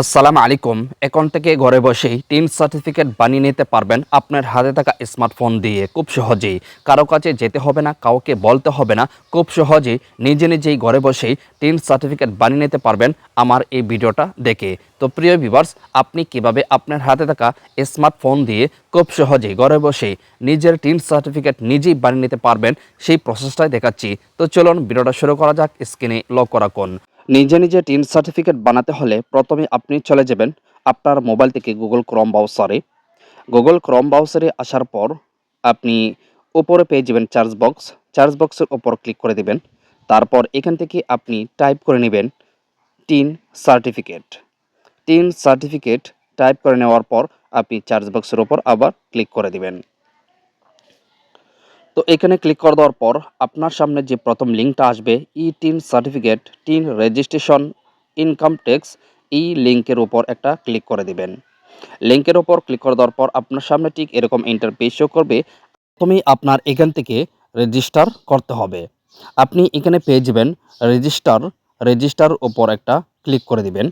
আসসালামু আলাইকুম। এখন থেকে ঘরে বসেই টিন সার্টিফিকেট বানিয়ে নিতে পারবেন আপনার হাতে থাকা স্মার্টফোন দিয়ে। খুব সহজেই। কারও কাছে যেতে হবে না, কাউকে বলতে হবে না। খুব সহজেই নিজে নিজেই ঘরে বসেই টিন সার্টিফিকেট বানিয়ে নিতে পারবেন আমার এই ভিডিওটা দেখে। তো প্রিয় ভিভার্স আপনি কীভাবে আপনার হাতে থাকা স্মার্টফোন দিয়ে খুব সহজেই ঘরে বসেই নিজের টিন সার্টিফিকেট নিজেই বানিয়ে নিতে পারবেন, সেই প্রসেসটাই দেখাচ্ছি। তো চলুন ভিডিওটা শুরু করা যাক, স্ক্রিনে লক করা রাখুন। নিজে নিজে টিন সার্টিফিকেট বানাতে হলে প্রথমে আপনি চলে যাবেন আপনার মোবাইল থেকে গুগল ক্রম ব্রাউজারে গুগল ক্রম ব্রাউজারে আসার পর আপনি উপরে পেয়ে যাবেন চার্জ বক্স চার্জ বক্সের ওপর ক্লিক করে দেবেন। তারপর এখান থেকে আপনি টাইপ করে নেবেন TIN certificate. TIN certificate type করে নেওয়ার পর আপনি চার্জ বক্সের ওপর আবার ক্লিক করে দিবেন। তো এখানে ক্লিক করে দেওয়ার পর আপনার সামনে যে প্রথম লিঙ্কটা আসবে E TIN certificate TIN registration income tax এই লিঙ্কের উপর একটা ক্লিক করে দিবেন। লিঙ্কের উপর ক্লিক করে দেওয়ার পর আপনার সামনে ঠিক এরকম ইন্টারপেজ করবে। প্রথমেই আপনার এখান থেকে রেজিস্টার করতে হবে। আপনি এখানে পেয়ে যাবেন রেজিস্টার রেজিস্টার ওপর একটা ক্লিক করে দিবেন।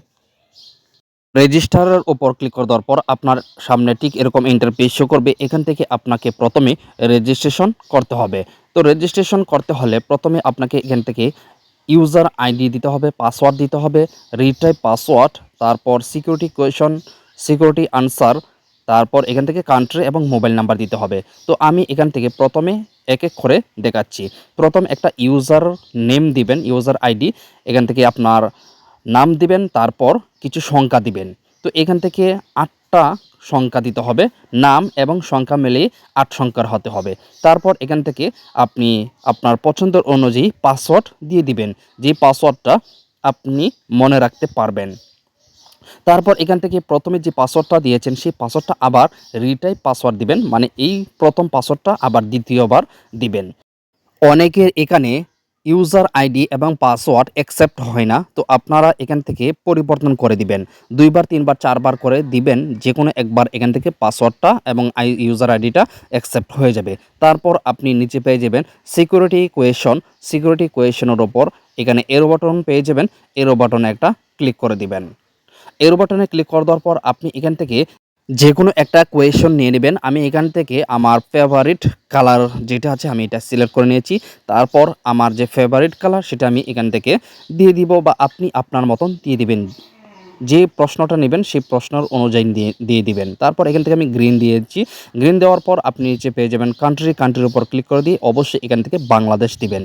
রেজিস্টারের উপর ক্লিক করে দেওয়ার পর আপনার সামনে ঠিক এরকম ইন্টারপেজ শো করবে। এখান থেকে আপনাকে প্রথমে রেজিস্ট্রেশন করতে হবে। তো রেজিস্ট্রেশন করতে হলে প্রথমে আপনাকে এখান থেকে ইউজার আইডি দিতে হবে পাসওয়ার্ড দিতে হবে রিটাইপ পাসওয়ার্ড তারপর সিকিউরিটি কোয়েশন সিকিউরিটি আনসার তারপর এখান থেকে কান্ট্রি এবং মোবাইল নাম্বার দিতে হবে। তো আমি এখান থেকে প্রথমে এক এক করে দেখাচ্ছি। প্রথম একটা ইউজার নেম দিবেন ইউজার আইডি এখান থেকে আপনার নাম দিবেন, তারপর কিছু সংখ্যা দিবেন। তো এখান থেকে আটটা সংখ্যা দিতে হবে। নাম এবং সংখ্যা মিলিয়ে আট সংখ্যার হতে হবে। তারপর এখান থেকে আপনি আপনার পছন্দের অনুযায়ী পাসওয়ার্ড দিয়ে দিবেন, যে পাসওয়ার্ডটা আপনি মনে রাখতে পারবেন। তারপর এখান থেকে প্রথমে যে পাসওয়ার্ডটা দিয়েছেন, সেই পাসওয়ার্ডটা আবার রিটাইপ পাসওয়ার্ড দিবেন মানে এই প্রথম পাসওয়ার্ডটা আবার দ্বিতীয়বার দিবেন। অনেকের এখানে ইউজার আইডি এবং পাসওয়ার্ড অ্যাকসেপ্ট হয় না, তো আপনারা এখান থেকে পরিবর্তন করে দিবেন। দুইবার, তিনবার, চারবার করে দিবেন যে কোনো একবার এখান থেকে পাসওয়ার্ডটা এবং ইউজার আইডিটা অ্যাকসেপ্ট হয়ে যাবে। তারপর আপনি নিচে পেয়ে যাবেন সিকিউরিটি কোয়েশন সিকিউরিটি কোয়েশনের ওপর এখানে এরো বাটন পেয়ে যাবেন। এরো বাটনে একটা ক্লিক করে দিবেন। এরো বাটনে ক্লিক করে দেওয়ার পর আপনি এখান থেকে যে কোনো একটা কোয়েশন নিয়ে নেবেন। আমি এখান থেকে আমার ফেভারিট কালার যেটা আছে, আমি এটা সিলেক্ট করে নিয়েছি। তারপর আমার যে ফেভারিট কালার সেটা আমি এখান থেকে দিয়ে দিব বা আপনি আপনার মতন দিয়ে দিবেন। যে প্রশ্নটা নেবেন, সেই প্রশ্নের অনুযায়ী দিয়ে দিয়ে দিবেন। তারপর এখান থেকে আমি গ্রিন দিয়েছি। গ্রিন দেওয়ার পর আপনি নিচে পেয়ে যাবেন কান্ট্রি কান্ট্রির উপর ক্লিক করে দিয়ে অবশ্যই এখান থেকে বাংলাদেশ দিবেন।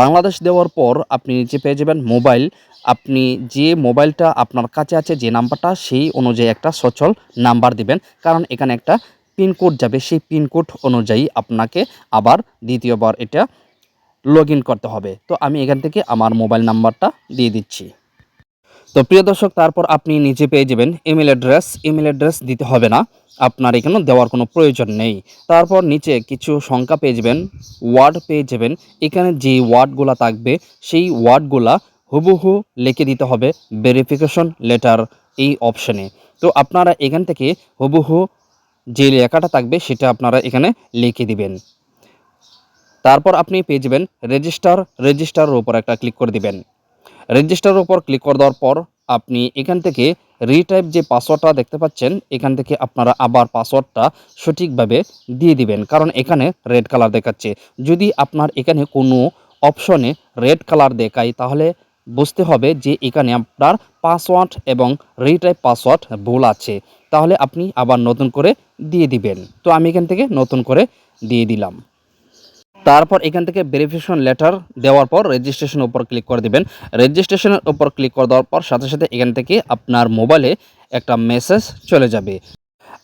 বাংলাদেশ দেওয়ার পর আপনি নিচে পেয়ে যাবেন মোবাইল আপনি যে মোবাইলটা আপনার কাছে আছে, যে নাম্বারটা, সেই অনুযায়ী একটা সচল নাম্বার দিবেন। কারণ এখানে একটা পিনকোড যাবে, সেই পিনকোড অনুযায়ী আপনাকে আবার দ্বিতীয়বার এটা লগ করতে হবে। তো আমি এখান থেকে আমার মোবাইল নাম্বারটা দিয়ে দিচ্ছি। তো প্রিয় দর্শক, তারপর আপনি নিজে পেয়ে যাবেন ইমেল অ্যাড্রেস ইমেল অ্যাড্রেস দিতে হবে না, আপনার এখানে দেওয়ার কোনো প্রয়োজন নেই। তারপর নিচে কিছু সংখ্যা পেয়ে যাবেন ওয়ার্ড পেয়ে যাবেন। এখানে যে ওয়ার্ডগুলো থাকবে, সেই ওয়ার্ডগুলা হুবহু লিখে দিতে হবে ভেরিফিকেশন লেটার এই অপশানে তো আপনারা এখান থেকে হুবহু যে লেখাটা থাকবে, সেটা আপনারা এখানে লিখে দিবেন। তারপর আপনি পেয়ে যাবেন রেজিস্টার রেজিস্টারের উপর একটা ক্লিক করে দিবেন। রেজিস্টারের উপর ক্লিক করে দেওয়ার পর আপনি এখান থেকে রিটাইপ যে পাসওয়ার্ডটা দেখতে পাচ্ছেন, এখান থেকে আপনারা আবার পাসওয়ার্ডটা সঠিকভাবে দিয়ে দিবেন। কারণ এখানে রেড কালার দেখাচ্ছে। যদি আপনার এখানে কোনো অপশনে রেড কালার দেখায়, তাহলে বুঝতে হবে যে এখানে আপনার পাসওয়ার্ড এবং রিটাইপ পাসওয়ার্ড ভুল আছে। তাহলে আপনি আবার নতুন করে দিয়ে দিবেন। তো আমি এখান থেকে নতুন করে দিয়ে দিলাম। তারপর এখান থেকে ভেরিফিকেশন লেটার দেওয়ার পর রেজিস্ট্রেশন উপর ক্লিক করে দিবেন। রেজিস্ট্রেশনের উপর ক্লিক করে দেওয়ার পর সাথে সাথে এখান থেকে আপনার মোবাইলে একটা মেসেজ চলে যাবে।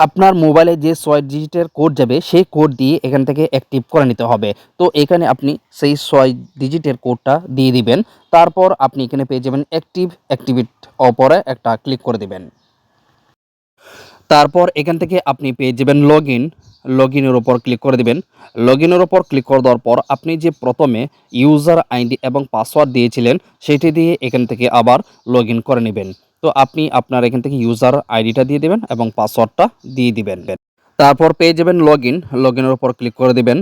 আপনার মোবাইলে যে ছয় ডিজিটের কোড যাবে, সেই কোড দিয়ে এখান থেকে অ্যাক্টিভ করে নিতে হবে। তো এখানে আপনি সেই ছয় ডিজিটের কোডটা দিয়ে দিবেন। তারপর আপনি এখানে পেয়ে যাবেন অ্যাক্টিভ অ্যাক্টিভিট ওপরে একটা ক্লিক করে দিবেন। তারপর এখান থেকে আপনি পেয়ে যাবেন লগ লগ ইনের ওপর ক্লিক করে দিবেন। লগ ইনের ওপর ক্লিক করে দেওয়ার পর আপনি যে প্রথমে ইউজার আইডি এবং পাসওয়ার্ড দিয়েছিলেন, সেটি দিয়ে এখান থেকে আবার লগ করে নেবেন। তো আপনি আপনার এখান থেকে ইউজার আইডিটা দিয়ে দেবেন এবং পাসওয়ার্ডটা দিয়ে দিবেন। তারপর পেয়ে যাবেন লগ ইন লগ ইনের ওপর ক্লিক করে দিবেন।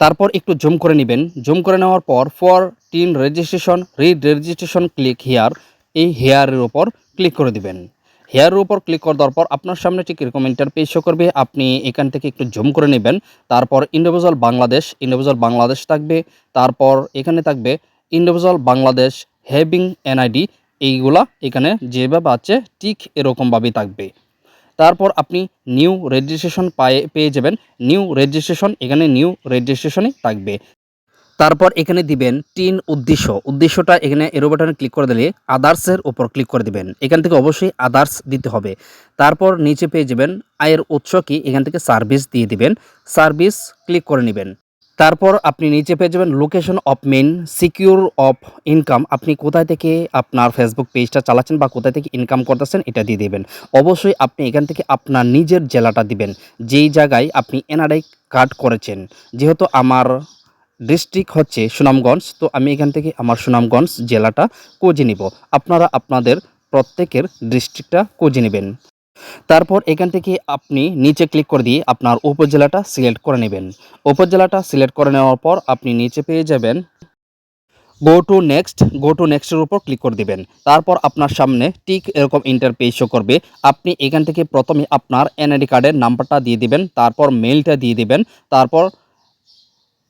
তারপর একটু জুম করে নেবেন। জুম করে নেওয়ার পর for teen registration read registration click here এই হেয়ারের ওপর ক্লিক করে দিবেন। হেয়ারের উপর ক্লিক করে দেওয়ার পর আপনার সামনে ঠিক এরকম ইন্টারপেজ শো করবে। আপনি এখান থেকে একটু জুম করে নেবেন। তারপর ইন্ডিভিজুয়াল বাংলাদেশ ইন্ডিভিজুয়াল বাংলাদেশ থাকবে। তারপর এখানে থাকবে ইন্ডিভিজুয়াল বাংলাদেশ হ্যাভিং এনআইডি এইগুলা এখানে যেভাবে আছে, ঠিক এরকমভাবেই থাকবে। তারপর আপনি নিউ রেজিস্ট্রেশন পায়ে, পেয়ে যাবেন। নিউ রেজিস্ট্রেশন এখানে নিউ রেজিস্ট্রেশনই থাকবে। তারপর এখানে দিবেন তিন উদ্দেশ্য। উদ্দেশ্যটা এখানে এরো বাটনে ক্লিক করে দিলে আদার্সের ওপর ক্লিক করে দিবেন। এখান থেকে অবশ্যই আদার্স দিতে হবে। তারপর নিচে পেয়ে যাবেন আয়ের উৎস কি? এখান থেকে সার্ভিস দিয়ে দিবেন। সার্ভিস ক্লিক করে নেবেন। তারপর আপনি নিচে পেয়ে যাবেন location of main secure of income আপনি কোথায় থেকে আপনার ফেসবুক পেজটা চালাচ্ছেন বা কোথায় থেকে ইনকাম করতেছেন এটা দিয়ে দেবেন। অবশ্যই আপনি এখান থেকে আপনার নিজের জেলাটা দিবেন। যেই জায়গায় আপনি এনআরআই কার্ড করেছেন। যেহেতু আমার ডিস্ট্রিক্ট হচ্ছে সুনামগঞ্জ, তো আমি এখান থেকে আমার সুনামগঞ্জ জেলাটা খুঁজে নিব। আপনারা আপনাদের প্রত্যেকের ডিস্ট্রিক্টটা খুঁজে নেবেন। তারপর এখান থেকে আপনি নিচে ক্লিক করে দিয়ে আপনার উপজেলাটা সিলেক্ট করে নেবেন। উপজেলাটা সিলেক্ট করে নেওয়ার পর আপনি নিচে পেয়ে যাবেন go to next go to নেক্সটের উপর ক্লিক করে দিবেন। তারপর আপনার সামনে ঠিক এরকম ইন্টারপেজ শো করবে। আপনি এখান থেকে প্রথমে আপনার এনআইডি কার্ডের নাম্বারটা দিয়ে দিবেন, তারপর মেলটা দিয়ে দিবেন, তারপর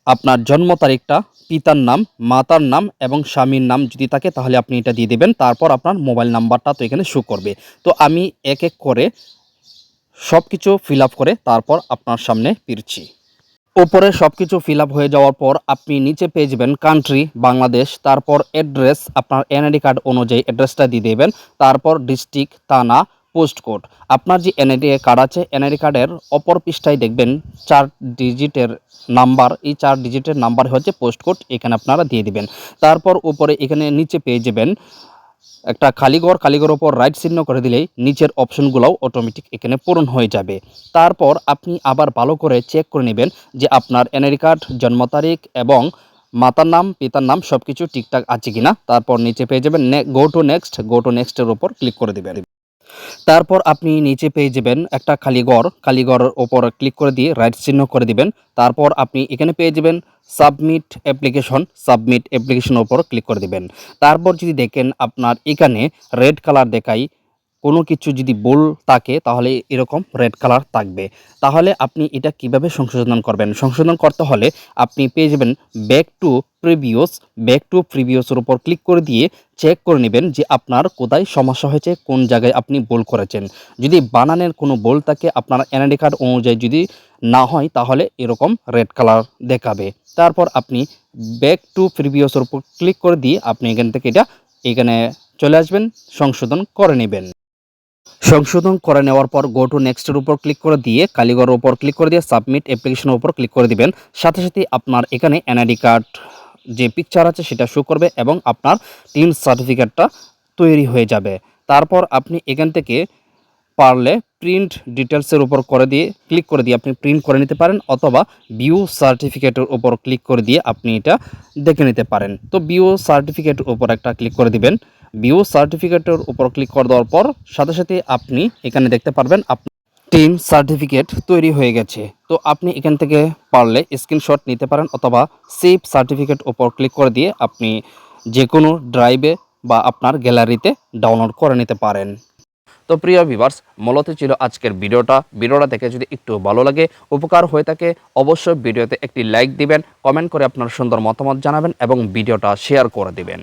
আপনার জন্ম তারিখটা, পিতার নাম, মাতার নাম এবং স্বামীর নাম যদি থাকে তাহলে আপনি এটা দিয়ে দেবেন, তারপর আপনার মোবাইল নাম্বারটা তো এখানে শো করবে। তো আমি এক এক করে সব কিছু ফিল করে তারপর আপনার সামনে ফিরছি। ওপরে সব কিছু ফিল হয়ে যাওয়ার পর আপনি নিচে পেয়ে যাবেন কান্ট্রি বাংলাদেশ, তারপর অ্যাড্রেস আপনার এনআইডি কার্ড অনুযায়ী অ্যাড্রেসটা দিয়ে দেবেন, তারপর ডিস্ট্রিক্ট থানা পোস্ট কোড। আপনার যে এনআইডি কার্ড আছে এনআইডি কার্ডের অপর পৃষ্ঠায় দেখবেন চার ডিজিটের নাম্বার এই চার ডিজিটের নাম্বার হচ্ছে পোস্ট কোড, এখানে আপনারা দিয়ে দিবেন। তারপর উপরে এখানে নিচে পেয়ে যাবেন একটা খালিঘর খালিঘর ওপর রাইট চিহ্ন করে দিলেই নিচের অপশনগুলোও অটোমেটিক এখানে পূরণ হয়ে যাবে। তারপর আপনি আবার ভালো করে চেক করে নেবেন যে আপনার এনআইডি কার্ড জন্ম তারিখ এবং মাতার নাম, পিতার নাম সব কিছু ঠিকঠাক আছে কিনা। তারপর নিচে পেয়ে যাবেন go to next go to নেক্সটের উপর ক্লিক করে দেবেন। তারপর আপনি নিচে পেয়ে যাবেন একটা খালি ঘরের ওপর ক্লিক করে দিয়ে রাইট চিহ্ন করে দিবেন। তারপর আপনি এখানে পেয়ে যাবেন সাবমিট অ্যাপ্লিকেশন সাবমিট অ্যাপ্লিকেশনের ওপর ক্লিক করে দিবেন। তারপর যদি দেখেন আপনার এখানে রেড কালার দেখাই কোনো কিছু যদি বোল থাকে, তাহলে এরকম রেড কালার থাকবে। তাহলে আপনি এটা কীভাবে সংশোধন করবেন? সংশোধন করতে হলে আপনি পেয়ে যাবেন back to previous back to প্রিভিয়াসের উপর ক্লিক করে দিয়ে চেক করে নেবেন যে আপনার কোথায় সমস্যা হয়েছে, কোন জায়গায় আপনি বোল করেছেন। যদি বানানের কোনো বোল থাকে, আপনার এনআইডি কার্ড অনুযায়ী যদি না হয়, তাহলে এরকম রেড কালার দেখাবে। তারপর আপনি ব্যাক টু প্রিভিয়াসের উপর ক্লিক করে দিয়ে আপনি এখান থেকে এটা, এখানে চলে আসবেন, সংশোধন করে নেবেন। সংশোধন করে নেওয়ার পর গো টু নেক্সটের উপর ক্লিক করে দিয়ে কালীগড়ের উপর ক্লিক করে দিয়ে সাবমিট অ্যাপ্লিকেশনের উপর ক্লিক করে দিবেন। সাথে সাথে আপনার এখানে এনআইডি কার্ড যে পিকচার আছে সেটা শো করবে এবং আপনার টিম সার্টিফিকেটটা তৈরি হয়ে যাবে। তারপর আপনি এখান থেকে পারলে প্রিন্ট ডিটেলসের উপর করে দিয়ে ক্লিক করে দিয়ে আপনি প্রিন্ট করে নিতে পারেন অথবা বিউ সার্টিফিকেটের উপর ক্লিক করে দিয়ে আপনি এটা দেখে নিতে পারেন। তো বিও সার্টিফিকেটের উপর একটা ক্লিক করে দিবেন। বিও সার্টিফিকেটের উপর ক্লিক করে দেওয়ার পর সাথে সাথে আপনি এখানে দেখতে পারবেন আপনার টিম সার্টিফিকেট তৈরি হয়ে গেছে। তো আপনি এখান থেকে পারলে স্ক্রিনশট নিতে পারেন অথবা সেভ সার্টিফিকেট উপর ক্লিক করে দিয়ে আপনি যে কোনো ড্রাইভে বা আপনার গ্যালারিতে ডাউনলোড করে নিতে পারেন। তো প্রিয় ভিভার্স মূলত ছিল আজকের ভিডিওটা। ভিডিওটা দেখে যদি একটু ভালো লাগে, উপকার হয়ে থাকে, অবশ্যই ভিডিওতে একটি লাইক দিবেন কমেন্ট করে আপনার সুন্দর মতামত জানাবেন এবং ভিডিওটা শেয়ার করে দিবেন।